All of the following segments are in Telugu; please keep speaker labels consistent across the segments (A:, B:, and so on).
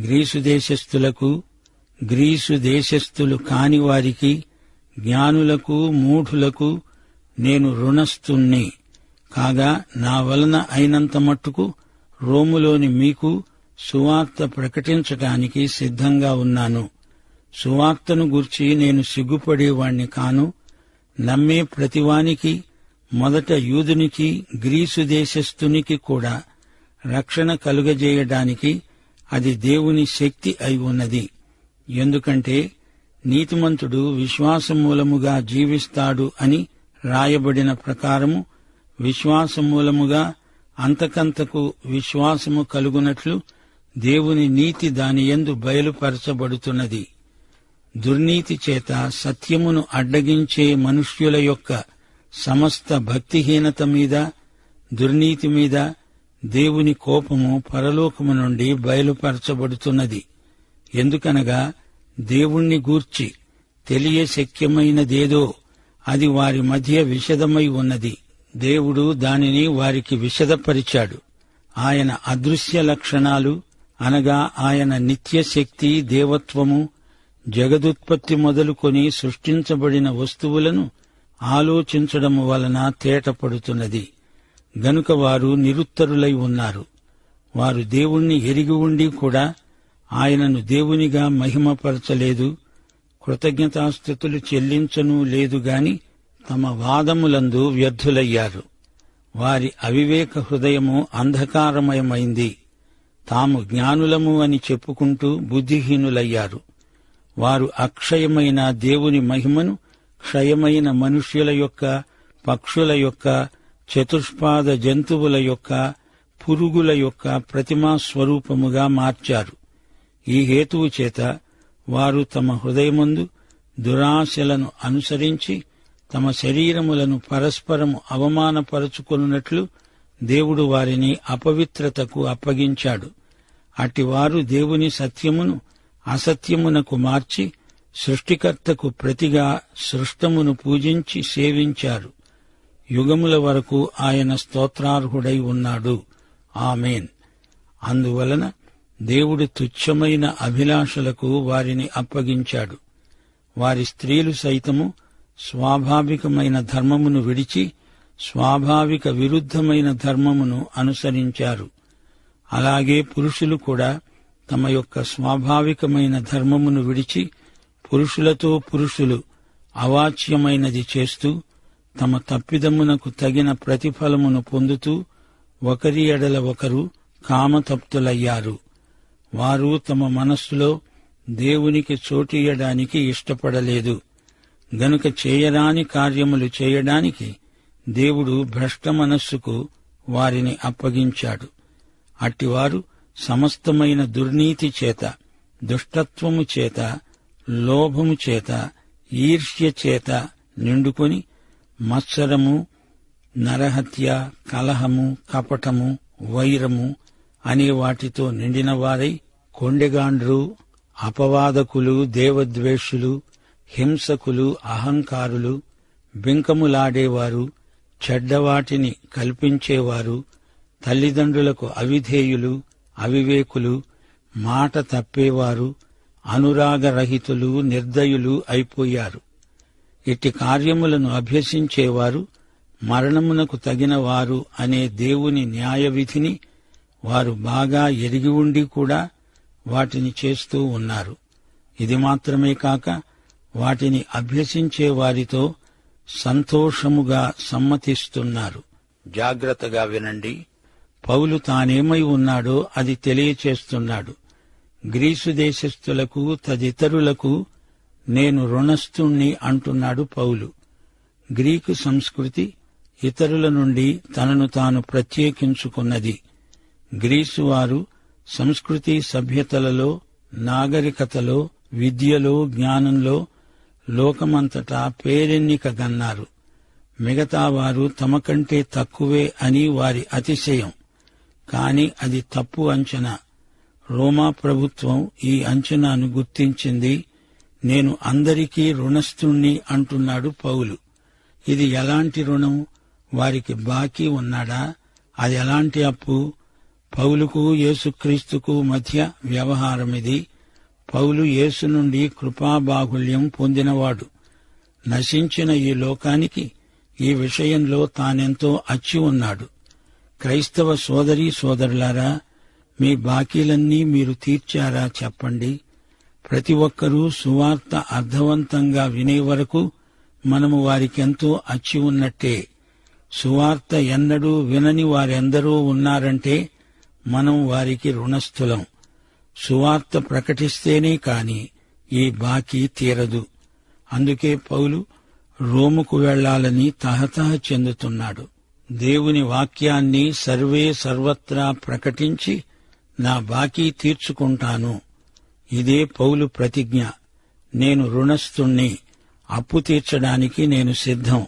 A: గ్రీసు దేశస్థులకు గ్రీసు దేశస్థులు కాని వారికి జ్ఞానులకు మూఢులకు నేను రుణస్థుణ్ణి. కాగా నా వలన అయినంత మట్టుకు రోములోని మీకు సువార్త ప్రకటించటానికి సిద్ధంగా ఉన్నాను. సువార్తను గూర్చి నేను సిగ్గుపడేవాణ్ణి కాను. నమ్మే ప్రతివానికి మొదట యూదునికి గ్రీసు దేశస్థునికి కూడా రక్షణ కలుగజేయడానికి అది దేవుని శక్తి అయి ఉన్నది. ఎందుకంటే నీతిమంతుడు విశ్వాసమూలముగా జీవిస్తాడు అని రాయబడిన ప్రకారము విశ్వాసమూలముగా అంతకంతకు విశ్వాసము కలుగునట్లు దేవుని నీతి దాని యందు బయలుపరచబడుతున్నది. దుర్నీతి చేత సత్యమును అడ్డగించే మనుష్యుల యొక్క సమస్త భక్తిహీనత మీద దుర్నీతి మీద దేవుని కోపము పరలోకము నుండి బయలుపరచబడుతున్నది. ఎందుకనగా దేవుణ్ణి గూర్చి తెలియశక్యమైనదేదో అది వారి మధ్య విషదమై ఉన్నది. దేవుడు దానిని వారికి విషదపరిచాడు. ఆయన అదృశ్య లక్షణాలు అనగా ఆయన నిత్యశక్తి దేవత్వము జగదుత్పత్తి మొదలుకొని సృష్టించబడిన వస్తువులను ఆలోచించడం వలన తేటపడుతున్నది. గనుక వారు నిరుత్తరులై ఉన్నారు. వారు దేవుణ్ణి ఎరిగి ఉండి కూడా ఆయనను దేవునిగా మహిమపరచలేదు కృతజ్ఞతాస్థుతులు చెల్లించను లేదు గాని తమ వాదములందు వ్యర్థులయ్యారు. వారి అవివేక హృదయము అంధకారమయమైంది. తాము జ్ఞానులము అని చెప్పుకుంటూ బుద్ధిహీనులయ్యారు. వారు అక్షయమైన దేవుని మహిమను క్షయమైన మనుష్యుల యొక్క పక్షుల యొక్క చతుష్పాద జంతువుల యొక్క పురుగుల యొక్క ప్రతిమా స్వరూపముగా మార్చారు. ఈ హేతువు చేత వారు తమ హృదయమందు దురాశలను అనుసరించి తమ శరీరములను పరస్పరము అవమానపరుచుకొనున్నట్లు దేవుడు వారిని అపవిత్రతకు అప్పగించాడు. అటివారు దేవుని సత్యమును అసత్యమునకు మార్చి సృష్టికర్తకు ప్రతిగా సృష్టమును పూజించి సేవించారు. యుగముల వరకు ఆయన స్తోత్రార్హుడై ఉన్నాడు. ఆమెన్. అందువలన దేవుడు తుచ్చమైన అభిలాషలకు వారిని అప్పగించాడు. వారి స్త్రీలు సైతము స్వాభావికమైన ధర్మమును విడిచి స్వాభావిక విరుద్ధమైన ధర్మమును అనుసరించారు. అలాగే పురుషులు కూడా తమ యొక్క స్వాభావికమైన ధర్మమును విడిచి పురుషులతో పురుషులు అవాచ్యమైనది చేస్తూ తమ తప్పిదమునకు తగిన ప్రతిఫలమును పొందుతూ ఒకరి ఎడల ఒకరు కామతప్తులయ్యారు. వారు తమ మనస్సులో దేవునికి చోటియడానికి ఇష్టపడలేదు. గనుక చేయరాని కార్యములు చేయడానికి దేవుడు భ్రష్ట మనస్సుకు వారిని అప్పగించాడు. అట్టివారు సమస్తమైన దుర్నీతి చేత దుష్టత్వము చేత లోభము చేత ఈర్ష్య చేత నిండుకొని మత్సరము నరహత్య కలహము కపటము వైరము అనే వాటితో నిండిన వారై కొండెగాండ్రు అపవాదకులు దేవద్వేషులు హింసకులు అహంకారులు బింకములాడేవారు చెడ్డవాటిని కల్పించేవారు తల్లిదండ్రులకు అవిధేయులు అవివేకులు మాట తప్పేవారు అనురాగరహితులు నిర్దయులు అయిపోయారు. ఇట్టి కార్యములను అభ్యసించేవారు మరణమునకు తగిన వారు అనే దేవుని న్యాయవిధిని వారు బాగా ఎరిగి ఉండి కూడా వాటిని చేస్తూ ఉన్నారు. ఇది మాత్రమే కాక వాటిని అభ్యసించే వారితో సంతోషముగా సమ్మతిస్తున్నారు. జాగ్రత్తగా వినండి. పౌలు తానేమై ఉన్నాడో అది తెలియచేస్తున్నాడు. గ్రీసు దేశస్థులకు తదితరులకు నేను రుణస్థుణ్ణి అంటున్నాడు పౌలు. గ్రీకు సంస్కృతి ఇతరుల నుండి తనను తాను ప్రత్యేకించుకున్నది. గ్రీసు వారు సంస్కృతి సభ్యతలలో నాగరికతలో విద్యలో జ్ఞానంలో లోకమంతటా పేరెన్నిక గన్నారు. మిగతా వారు తమ కంటే తక్కువే అని వారి అతిశయం. కాని అది తప్పు అంచనా. రోమా ప్రభుత్వం ఈ అంచనాను గుర్తించింది నేను అందరికీ రుణస్థుణ్ణి అంటున్నాడు పౌలు. ఇది ఎలాంటి రుణం? వారికి బాకీ ఉన్నాడా? అది ఎలాంటి అప్పు? పౌలుకు యేసుక్రీస్తుకు మధ్య వ్యవహారమిది. పౌలు యేసు నుండి కృపాబాహుళ్యం పొందినవాడు. నశించిన ఈ లోకానికి ఈ విషయంలో తానెంతో అచ్చి ఉన్నాడు. క్రైస్తవ సోదరీ సోదరులారా మీ బాకీలన్నీ మీరు తీర్చారా చెప్పండి? ప్రతి ఒక్కరూ సువార్త అర్థవంతంగా వినే వరకు మనము వారికెంతో అచ్చి ఉన్నట్టే. సువార్త ఎన్నడూ వినని వారెందరూ ఉన్నారంటే మనం వారికి రుణస్థులం. సువార్త ప్రకటిస్తేనే కాని ఈ బాకీ తీరదు. అందుకే పౌలు రోముకు వెళ్ళాలని తహతహ చెందుతున్నాడు. దేవుని వాక్యాన్ని సర్వే సర్వత్రా ప్రకటించి నా బాకీ తీర్చుకుంటాను. ఇదే పౌలు ప్రతిజ్ఞ. నేను రుణస్థుణ్ణి అప్పు తీర్చడానికి నేను సిద్ధం.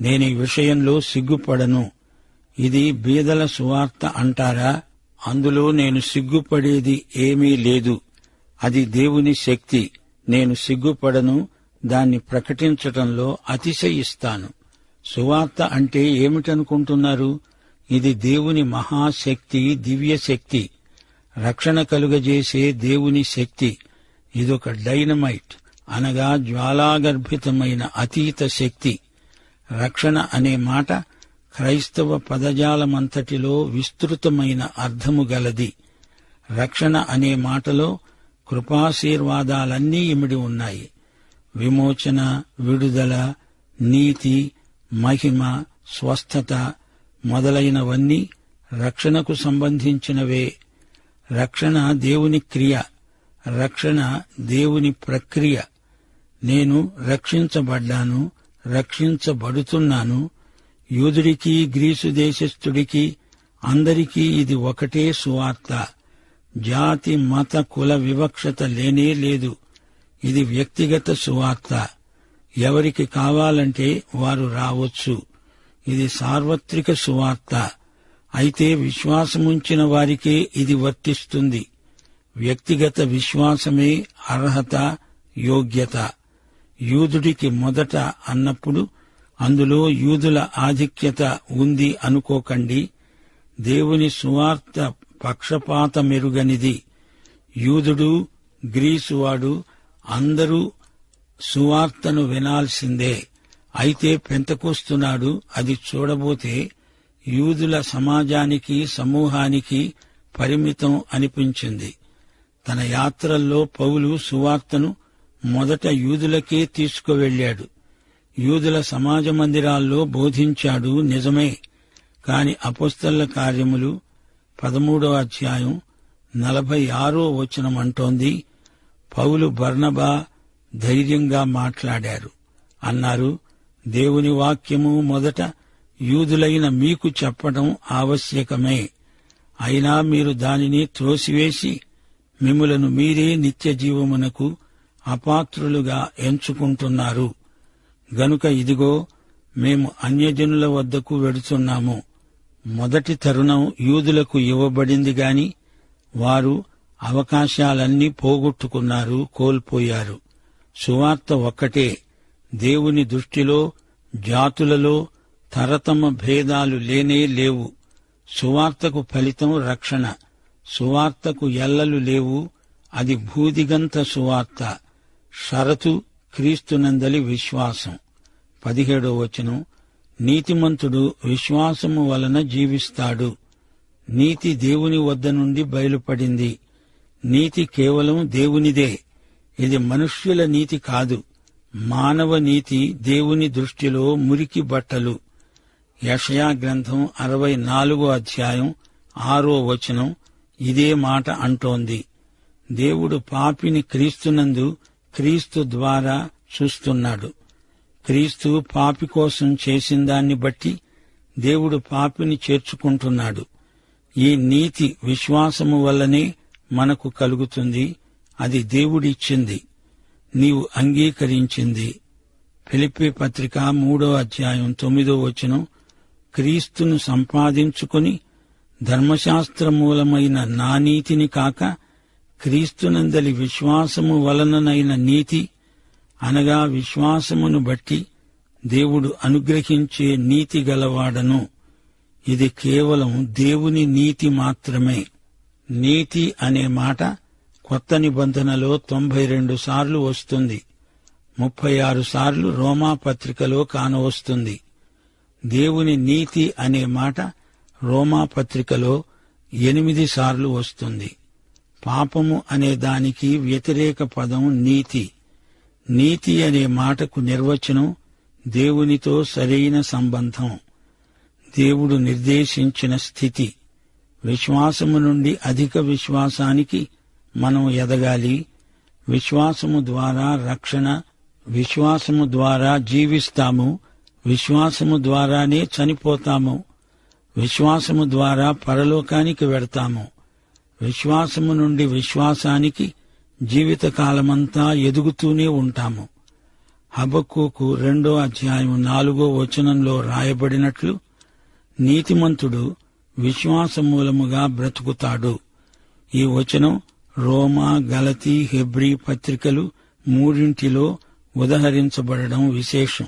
A: నేను ఈ విషయంలో సిగ్గుపడను. ఇది బీదల సువార్త అంటారా? అందులో నేను సిగ్గుపడేది ఏమీ లేదు. అది దేవుని శక్తి. నేను సిగ్గుపడను దాన్ని ప్రకటించటంలో అతిశయిస్తాను. సువార్త అంటే ఏమిటనుకుంటున్నారు? ఇది దేవుని మహాశక్తి దివ్యశక్తి. రక్షణ కలుగజేసే దేవుని శక్తి. ఇదొక డైనమైట్ అనగా జ్వాలాగర్భితమైన అతీత శక్తి. రక్షణ అనే మాట క్రైస్తవ పదజాలమంతటిలో విస్తృతమైన అర్థము గలది. రక్షణ అనే మాటలో కృపాశీర్వాదాలన్నీ ఇమిడి ఉన్నాయి. విమోచన విడుదల నీతి మహిమ స్వస్థత మొదలైనవన్నీ రక్షణకు సంబంధించినవే రక్షణ దేవుని క్రియ రక్షణ దేవుని ప్రక్రియ. నేను రక్షించబడ్డాను రక్షించబడుతున్నాను. యూదుడికి గ్రీసు దేశస్థుడికి అందరికీ ఇది ఒకటే సువార్త. జాతి మత కుల వివక్షత లేనే లేదు. ఇది వ్యక్తిగత సువార్త. ఎవరికి కావాలంటే వారు రావచ్చు. ఇది సార్వత్రిక సువార్త. అయితే విశ్వాసముంచిన వారికే ఇది వర్తిస్తుంది. వ్యక్తిగత విశ్వాసమే అర్హత యోగ్యత. యూదుడికి మొదట అన్నప్పుడు అందులో యూదుల ఆధిక్యత ఉంది అనుకోకండి. దేవుని సువార్త పక్షపాత మెరుగనిది యూదుడు గ్రీసువాడు అందరూ సువార్తను వినాల్సిందే. అయితే పెంతకొస్తున్నాడు అది చూడబోతే యూదుల సమాజానికి సమూహానికి పరిమితం అనిపించింది. తన యాత్రల్లో పౌలు సువార్తను మొదట యూదులకే తీసుకువెళ్ళాడు యూదుల సమాజ మందిరాల్లో బోధించాడు నిజమే. కాని అపుస్తల కార్యములు పదమూడవ అధ్యాయం నలభై ఆరో వచనం అంటోంది పౌలు బర్ణబా ధైర్యంగా మాట్లాడారు. అన్నారు దేవుని వాక్యము మొదట యూదులైన మీకు చెప్పడం ఆవశ్యకమే. అయినా మీరు దానిని త్రోసివేసి మిమ్ములను మీరే నిత్య జీవమునకు అపాత్రులుగా ఎంచుకుంటున్నారు. గనుక ఇదిగో మేము అన్యజనుల వద్దకు వెడుతున్నాము. మొదటి తరుణం యూదులకు ఇవ్వబడింది గాని వారు అవకాశాలన్నీ పోగొట్టుకున్నారు కోల్పోయారు. సువార్త ఒక్కటే దేవుని దృష్టిలో జాతులలో తరతమ భేదాలు లేనే లేవు. సువార్తకు ఫలితం రక్షణ. సువార్తకు ఎల్లలు లేవు. అది భూదిగంత సువార్త. షరతు క్రీస్తునందలి విశ్వాసం. పదిహేడో వచనం. నీతిమంతుడు విశ్వాసము వలన జీవిస్తాడు. నీతి దేవుని వద్ద నుండి బయలుపడింది. నీతి కేవలం దేవునిదే. ఇది మనుష్యుల నీతి కాదు. మానవ నీతి దేవుని దృష్టిలో మురికి బట్టలు. యషయా గ్రంథం అరవై నాలుగో అధ్యాయం ఆరో వచనం ఇదే మాట అంటోంది. దేవుడు పాపిని క్రీస్తునందు క్రీస్తు ద్వారా చూస్తున్నాడు. క్రీస్తు పాపి కోసం చేసిన దాన్ని బట్టి దేవుడు పాపిని చేర్చుకుంటున్నాడు. ఈ నీతి విశ్వాసము వల్లనే మనకు కలుగుతుంది. అది దేవుడిచ్చింది. నీవు అంగీకరించింది. ఫిలిప్పి పత్రిక మూడో అధ్యాయం తొమ్మిదో వచనం క్రీస్తును సంపాదించుకుని ధర్మశాస్త్ర మూలమైన నా నీతిని కాక క్రీస్తునందలి విశ్వాసము వలననైన నీతి అనగా విశ్వాసమును బట్టి దేవుడు అనుగ్రహించే నీతి గలవాడను. ఇది కేవలం దేవుని నీతి మాత్రమే. నీతి అనే మాట కొత్త నిబంధనలో తొంభై రెండు సార్లు వస్తుంది. ముప్పై ఆరు సార్లు రోమా పత్రికలో కానవస్తుంది. దేవుని నీతి అనే మాట రోమా పత్రికలో ఎనిమిది సార్లు వస్తుంది. పాపము అనే దానికి వ్యతిరేక పదం నీతి. నీతి అనే మాటకు నిర్వచనం దేవునితో సరైన సంబంధం. దేవుడు నిర్దేశించిన స్థితి. విశ్వాసము నుండి అధిక విశ్వాసానికి మనం ఎదగాలి. విశ్వాసము ద్వారా రక్షణ విశ్వాసము ద్వారా జీవిస్తాము. విశ్వాసము ద్వారానే చనిపోతాము. విశ్వాసము ద్వారా పరలోకానికి వెడతాము. విశ్వాసము నుండి విశ్వాసానికి జీవితకాలమంతా ఎదుగుతూనే ఉంటాము. హబక్కుకు రెండో అధ్యాయం నాలుగో వచనంలో రాయబడినట్లు నీతిమంతుడు విశ్వాస మూలముగా బ్రతుకుతాడు. ఈ వచనం రోమా గలతీ హెబ్రీ పత్రికలు మూడింటిలో ఉదహరించబడడం విశేషం.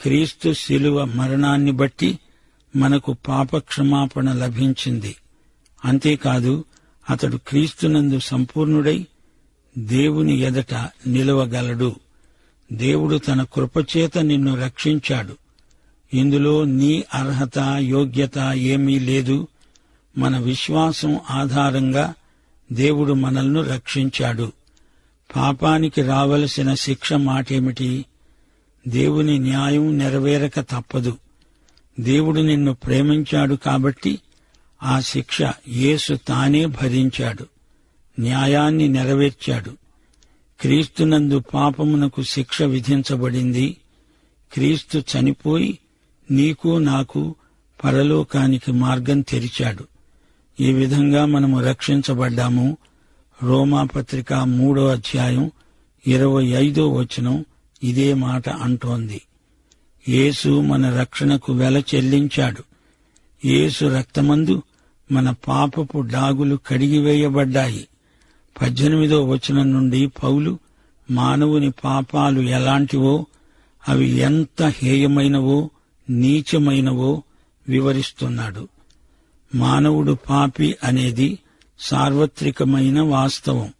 A: క్రీస్తు శిలువ మరణాన్ని బట్టి మనకు పాపక్షమాపణ లభించింది. అంతేకాదు అతడు క్రీస్తునందు సంపూర్ణుడై దేవుని ఎదట నిలవగలడు. దేవుడు తన కృపచేత నిన్ను రక్షించాడు. ఇందులో నీ అర్హత యోగ్యత ఏమీ లేదు. మన విశ్వాసం ఆధారంగా దేవుడు మనల్ని రక్షించాడు. పాపానికి రావలసిన శిక్ష మాటేమిటి? దేవుని న్యాయం నెరవేరక తప్పదు. దేవుడు నిన్ను ప్రేమించాడు కాబట్టి ఆ శిక్ష యేసు తానే భరించాడు. న్యాయాన్ని నెరవేర్చాడు. క్రీస్తునందు పాపమునకు శిక్ష విధించబడింది. క్రీస్తు చనిపోయి నీకు నాకు పరలోకానికి మార్గం తెరిచాడు. ఈ విధంగా మనము రక్షించబడ్డాము. రోమాపత్రిక మూడో అధ్యాయం ఇరవై ఐదో వచనం ఇదే మాట అంటోంది. యేసు మన రక్షణకు వెల చెల్లించాడు. యేసు రక్తమందు మన పాపపు డాగులు కడిగివేయబడ్డాయి పద్దెనిమిదో వచనం నుండి పౌలు మానవుని పాపాలు ఎలాంటివో అవి ఎంత హేయమైనవో నీచమైనవో వివరిస్తున్నాడు. మానవుడు పాపి అనేది సార్వత్రికమైన వాస్తవం.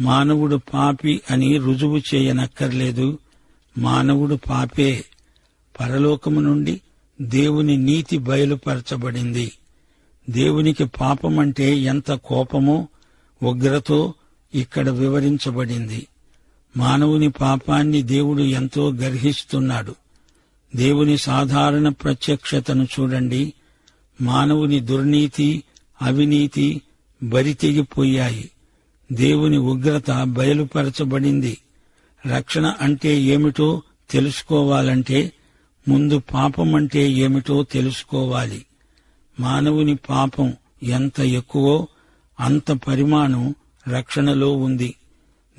A: మానవుడు పాపి అని రుజువు చేయనక్కర్లేదు. మానవుడు పాపే. పరలోకము నుండి దేవుని నీతి బయలుపరచబడింది. దేవునికి పాపమంటే ఎంత కోపమో ఉగ్రతో ఇక్కడ వివరించబడింది. మానవుని పాపాన్ని దేవుడు ఎంతో గర్హిస్తున్నాడు. దేవుని సాధారణ ప్రత్యక్షతను చూడండి. మానవుని దుర్నీతి అవినీతి బరితెగిపోయాయి. దేవుని ఉగ్రత బయలుపరచబడింది. రక్షణ అంటే ఏమిటో తెలుసుకోవాలంటే ముందు పాపం అంటే ఏమిటో తెలుసుకోవాలి. మానవుని పాపం ఎంత ఎక్కువో అంత పరిమాణం రక్షణలో ఉంది.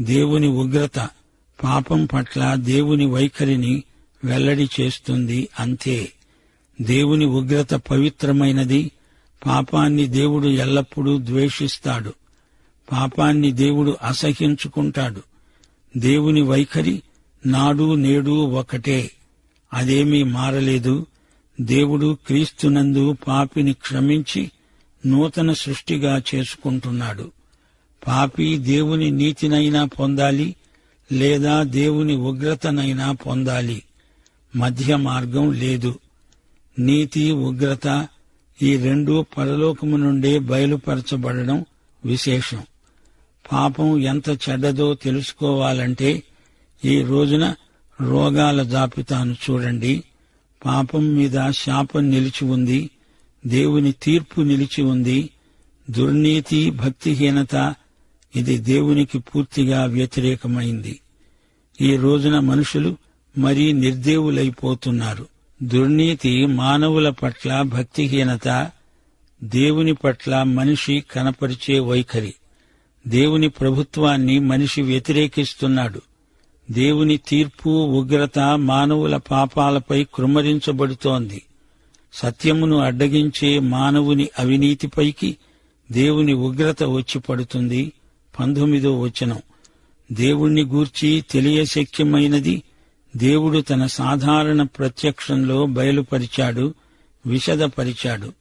A: దేవుని ఉగ్రత పాపం పట్ల దేవుని వైఖరిని వెల్లడి చేస్తుంది అంతే. దేవుని ఉగ్రత పవిత్రమైనది. పాపాన్ని దేవుడు ఎల్లప్పుడూ ద్వేషిస్తాడు. పాపాన్ని దేవుడు అసహ్యించుకుంటాడు దేవుని వైఖరి నాడు నేడు ఒకటే. అదేమీ మారలేదు. దేవుడు క్రీస్తునందు పాపిని క్షమించి నూతన సృష్టిగా చేసుకుంటున్నాడు. పాపి దేవుని నీతినైనా పొందాలి లేదా దేవుని ఉగ్రతనైనా పొందాలి. మధ్య మార్గం లేదు. నీతి ఉగ్రత ఈ రెండు పరలోకము నుండే బయలుపరచబడడం విశేషం. పాపం ఎంత చెడ్డదో తెలుసుకోవాలంటే ఈ రోజున రోగాల జాబితాను చూడండి. పాపం మీద శాపం నిలిచి ఉంది. దేవుని తీర్పు నిలిచి ఉంది. దుర్నీతి భక్తిహీనత ఇది దేవునికి పూర్తిగా వ్యతిరేకమైంది. ఈ రోజున మనుషులు మరీ నిర్దేవులైపోతున్నారు. దుర్నీతి మానవుల పట్ల భక్తిహీనత దేవుని పట్ల మనిషి కనపరిచే వైఖరి. దేవుని ప్రభుత్వాన్ని మనిషి వ్యతిరేకిస్తున్నాడు. దేవుని తీర్పు ఉగ్రత మానవుల పాపాలపై కృమ్మరించబడుతోంది. సత్యమును అడ్డగించే మానవుని అవినీతిపైకి దేవుని ఉగ్రత వచ్చి పడుతుంది. పంతొమ్మిదో వచనం. దేవుణ్ణి గూర్చి తెలియశక్యమైనది దేవుడు తన సాధారణ ప్రత్యక్షంలో బయలుపరిచాడు విషదపరిచాడు.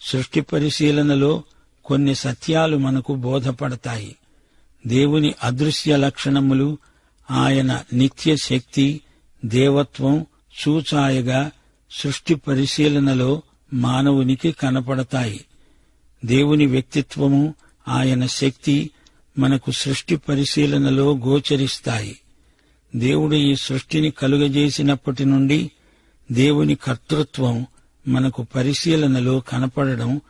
A: సృష్టి పరిశీలనలో కొన్ని సత్యాలు మనకు బోధపడతాయి. దేవుని అదృశ్య లక్షణములు ఆయన నిత్య శక్తి దేవత్వం చూచాయగా సృష్టి పరిశీలనలో మానవునికి కనపడతాయి. దేవుని వ్యక్తిత్వము ఆయన శక్తి మనకు సృష్టి పరిశీలనలో గోచరిస్తాయి. దేవుడు ఈ సృష్టిని కలుగజేసినప్పటి నుండి దేవుని కర్తృత్వం మనకు పరిశీలనలో కనపడడం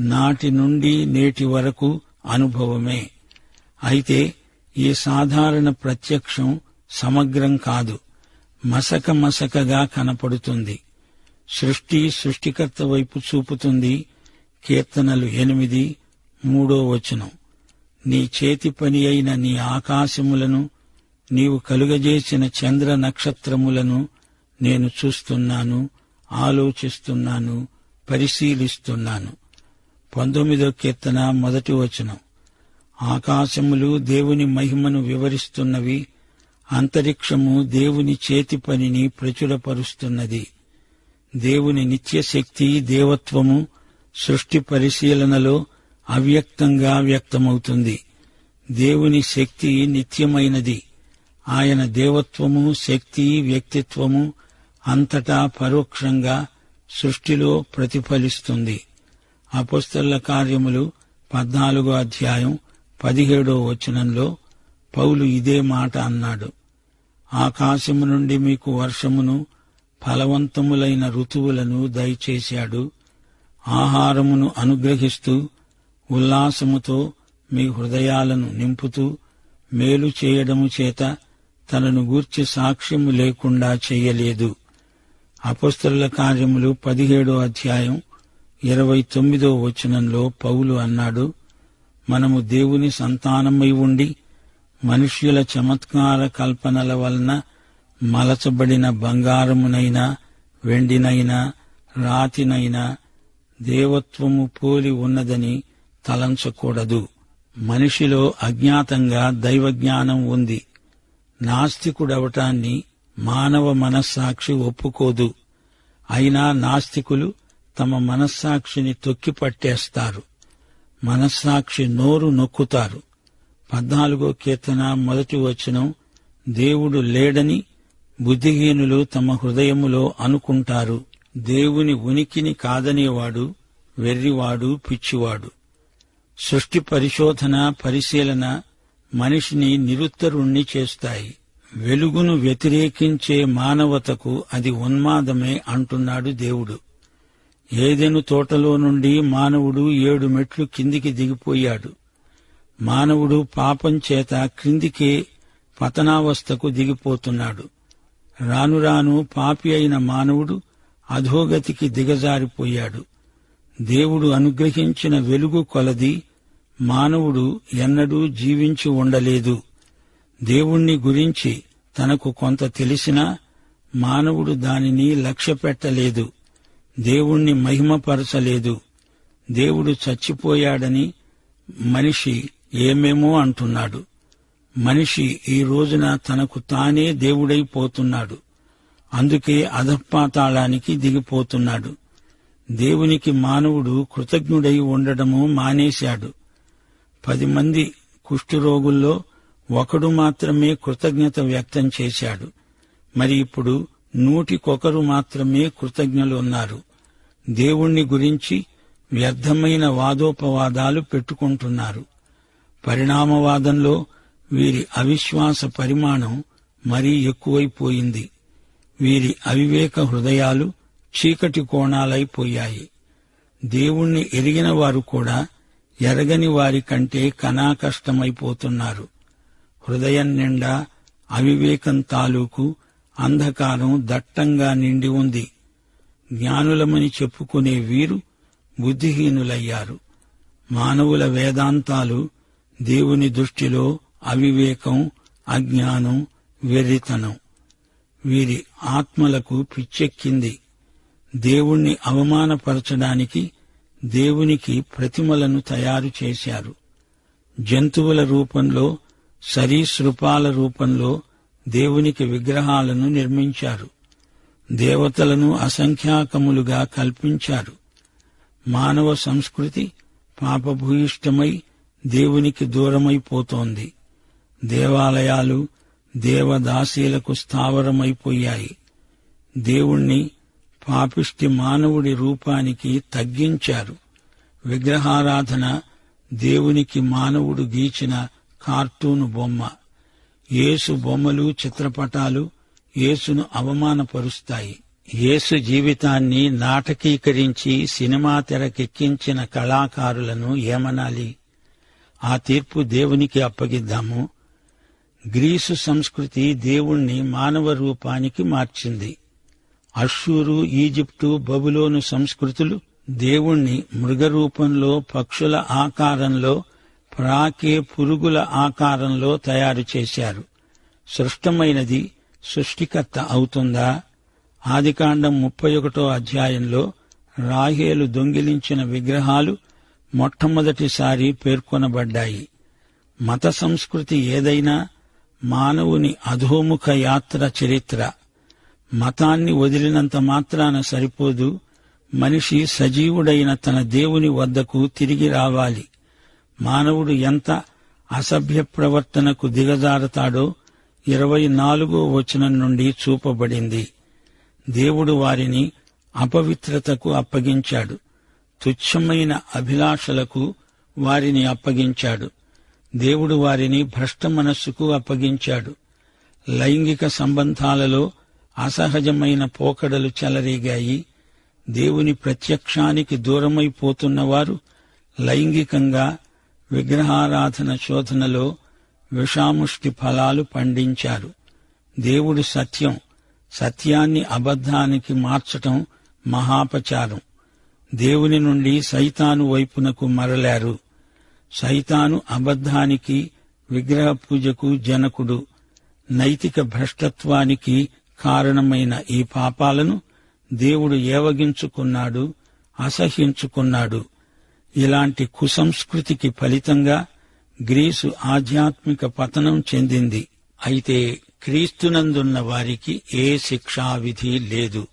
A: నాటి నుండి నేటి వరకు అనుభవమే. అయితే ఈ సాధారణ ప్రత్యక్షం సమగ్రం కాదు. మసక మసకగా కనపడుతుంది. సృష్టి సృష్టికర్త వైపు చూపుతుంది. కీర్తనలు ఎనిమిది మూడో వచనం. నీ చేతి పని అయిన నీ ఆకాశములను నీవు కలుగజేసిన చంద్ర నక్షత్రములను నేను చూస్తున్నాను ఆలోచిస్తున్నాను పరిశీలిస్తున్నాను. పంతొమ్మిదో కీర్తన మొదటి వచనం. ఆకాశములు దేవుని మహిమను వివరిస్తున్నవి అంతరిక్షము దేవుని చేతి పనిని ప్రచురపరుస్తున్నది. దేవుని నిత్యశక్తి దేవత్వము సృష్టి పరిశీలనలో అవ్యక్తంగా వ్యక్తమవుతుంది. దేవుని శక్తి నిత్యమైనది. ఆయన దేవత్వము శక్తి వ్యక్తిత్వము అంతటా పరోక్షంగా సృష్టిలో ప్రతిఫలిస్తుంది. అపుస్తల కార్యములు పద్నాలుగో అధ్యాయం పదిహేడో వచనంలో పౌలు ఇదే మాట అన్నాడు. ఆకాశము నుండి మీకు వర్షమును ఫలవంతములైన ఋతువులను దయచేశాడు. ఆహారమును అనుగ్రహిస్తూ ఉల్లాసముతో మీ హృదయాలను నింపుతూ మేలు చేయడము చేత తనను గూర్చి సాక్ష్యము లేకుండా చెయ్యలేదు అపస్తుల కార్యములు పదిహేడో అధ్యాయం ఇరవై తొమ్మిదో వచనంలో పౌలు అన్నాడు మనము దేవుని సంతానమై ఉండి మనుష్యుల చమత్కార కల్పనల వలన మలచబడిన బంగారమునైనా వెండినైనా రాతినైనా దేవత్వము పోలి ఉన్నదని తలంచకూడదు. మనిషిలో అజ్ఞాతంగా దైవజ్ఞానం ఉంది. నాస్తికుడవటాన్ని మానవ మనస్సాక్షి ఒప్పుకోదు. అయినా నాస్తికులు తమ మనస్సాక్షిని తొక్కిపట్టేస్తారు మనస్సాక్షి నోరు నొక్కుతారు. పద్నాలుగో కీర్తన మొదటి వచనం దేవుడు లేడని బుద్ధిహీనులు తమ హృదయములో అనుకుంటారు. దేవుని ఉనికిని కాదనేవాడు వెర్రివాడు పిచ్చివాడు. సృష్టి పరిశోధన పరిశీలన మనిషిని నిరుత్తరుణ్ణి చేస్తాయి. వెలుగును వ్యతిరేకించే మానవతకు అది ఉన్మాదమే అంటున్నాడు దేవుడు. ఏదెను తోటలో నుండి మానవుడు ఏడు మెట్లు కిందికి దిగిపోయాడు. మానవుడు పాపం చేత క్రిందికే పతనావస్థకు దిగిపోతున్నాడు. రాను రాను పాపి అయిన మానవుడు అధోగతికి దిగజారిపోయాడు. దేవుడు అనుగ్రహించిన వెలుగు కొలది మానవుడు ఎన్నడూ జీవించి ఉండలేదు. దేవుణ్ణి గురించి తనకు కొంత తెలిసినా మానవుడు దానిని లక్ష్యపెట్టలేదు. దేవుణ్ణి మహిమపరచలేదు. దేవుడు చచ్చిపోయాడని మనిషి ఏమేమో అంటున్నాడు. మనిషి ఈ రోజున తనకు తానే దేవుడైపోతున్నాడు. అందుకే అధపాతాళానికి దిగిపోతున్నాడు. దేవునికి మానవుడు కృతజ్ఞుడై ఉండడము మానేశాడు. పది మంది కుష్ఠరోగుల్లో ఒకడు మాత్రమే కృతజ్ఞత వ్యక్తం చేశాడు. మరి ఇప్పుడు నూటికొకరు మాత్రమే కృతజ్ఞులు ఉన్నారు. దేవుణ్ణి గురించి వ్యర్థమైన వాదోపవాదాలు పెట్టుకుంటున్నారు. పరిణామవాదంలో వీరి అవిశ్వాస పరిమాణం మరీ ఎక్కువైపోయింది. వీరి అవివేక హృదయాలు చీకటి కోణాలైపోయాయి దేవుణ్ణి ఎరిగిన వారు కూడా ఎరగని వారి కంటే కనాకష్టమైపోతున్నారు. హృదయం నిండా అవివేకం తాలూకు అంధకారం దట్టంగా నిండి ఉంది. జ్ఞానులమని చెప్పుకునే వీరు బుద్ధిహీనులయ్యారు. మానవుల వేదాంతాలు దేవుని దృష్టిలో అవివేకం అజ్ఞానం వెర్రితనం. వీరి ఆత్మలకు పిచ్చెక్కింది. దేవుణ్ణి అవమానపరచడానికి దేవునికి ప్రతిమలను తయారు చేశారు. జంతువుల రూపంలో సరీసృపాల రూపంలో దేవునికి విగ్రహాలను నిర్మించారు. దేవతలను అసంఖ్యాకములుగా కల్పించారు. మానవ సంస్కృతి పాపభూయిష్టమై దేవునికి దూరమైపోతోంది. దేవాలయాలు దేవదాసీలకు స్థావరమైపోయాయి. దేవుణ్ణి పాపిష్టి మానవుడి రూపానికి తగ్గించారు. విగ్రహారాధన దేవునికి మానవుడు గీచిన కార్టూను బొమ్మ. యేసు బొమ్మలు చిత్రపటాలు యేసును అవమానపరుస్తాయి. యేసు జీవితాన్ని నాటకీకరించి సినిమా తెరకెక్కించిన కళాకారులను ఏమనాలి? ఆ తీర్పు దేవునికి అప్పగిద్దాము. గ్రీసు సంస్కృతి దేవుణ్ణి మానవ రూపానికి మార్చింది. అషూరు ఈజిప్టు బబులోను సంస్కృతులు దేవుణ్ణి మృగరూపంలో పక్షుల ఆకారంలో ప్రాకే పురుగుల ఆకారంలో తయారు చేశారు. సృష్టమైనది సృష్టికర్త అవుతుందా? ఆదికాండం ముప్పై ఒకటో అధ్యాయంలో రాహేలు దొంగిలించిన విగ్రహాలు మొట్టమొదటిసారి పేర్కొనబడ్డాయి. మత సంస్కృతి ఏదైనా మానవుని అధోముఖ యాత్ర చరిత్ర. మతాన్ని వదిలినంత మాత్రాన సరిపోదు. మనిషి సజీవుడైన తన దేవుని వద్దకు తిరిగి రావాలి. మానవుడు ఎంత అసభ్య ప్రవర్తనకు దిగజారతాడో ఇరవై నాలుగో వచనం నుండి చూపబడింది. దేవుడు వారిని అపవిత్రతకు అప్పగించాడు. తుచ్చమైన అభిలాషలకు వారిని అప్పగించాడు. దేవుడు వారిని భ్రష్ట మనస్సుకు అప్పగించాడు. లైంగిక సంబంధాలలో అసహజమైన పోకడలు చెలరేగాయి. దేవుని ప్రత్యక్షానికి దూరమైపోతున్నవారు లైంగికంగా విగ్రహారాధన శోధనలో విషాముష్టి ఫలాలు పండించారు. దేవుడు సత్యం సత్యాన్ని అబద్ధానికి మార్చటం మహాపచారం. దేవుని నుండి సైతాను వైపునకు మరలారు. సైతాను అబద్ధానికి విగ్రహ పూజకు జనకుడు నైతిక భ్రష్టత్వానికి కారణమైన ఈ పాపాలను దేవుడు ఏవగించుకున్నాడు అసహ్యించుకున్నాడు. ఇలాంటి కుసంస్కృతికి ఫలితంగా గ్రీసు ఆధ్యాత్మిక పతనం చెందింది. అయితే క్రీస్తునందున్న వారికి ఏ శిక్షావిధి లేదు.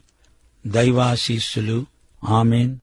A: దైవాశీస్సులు. ఆమెన్.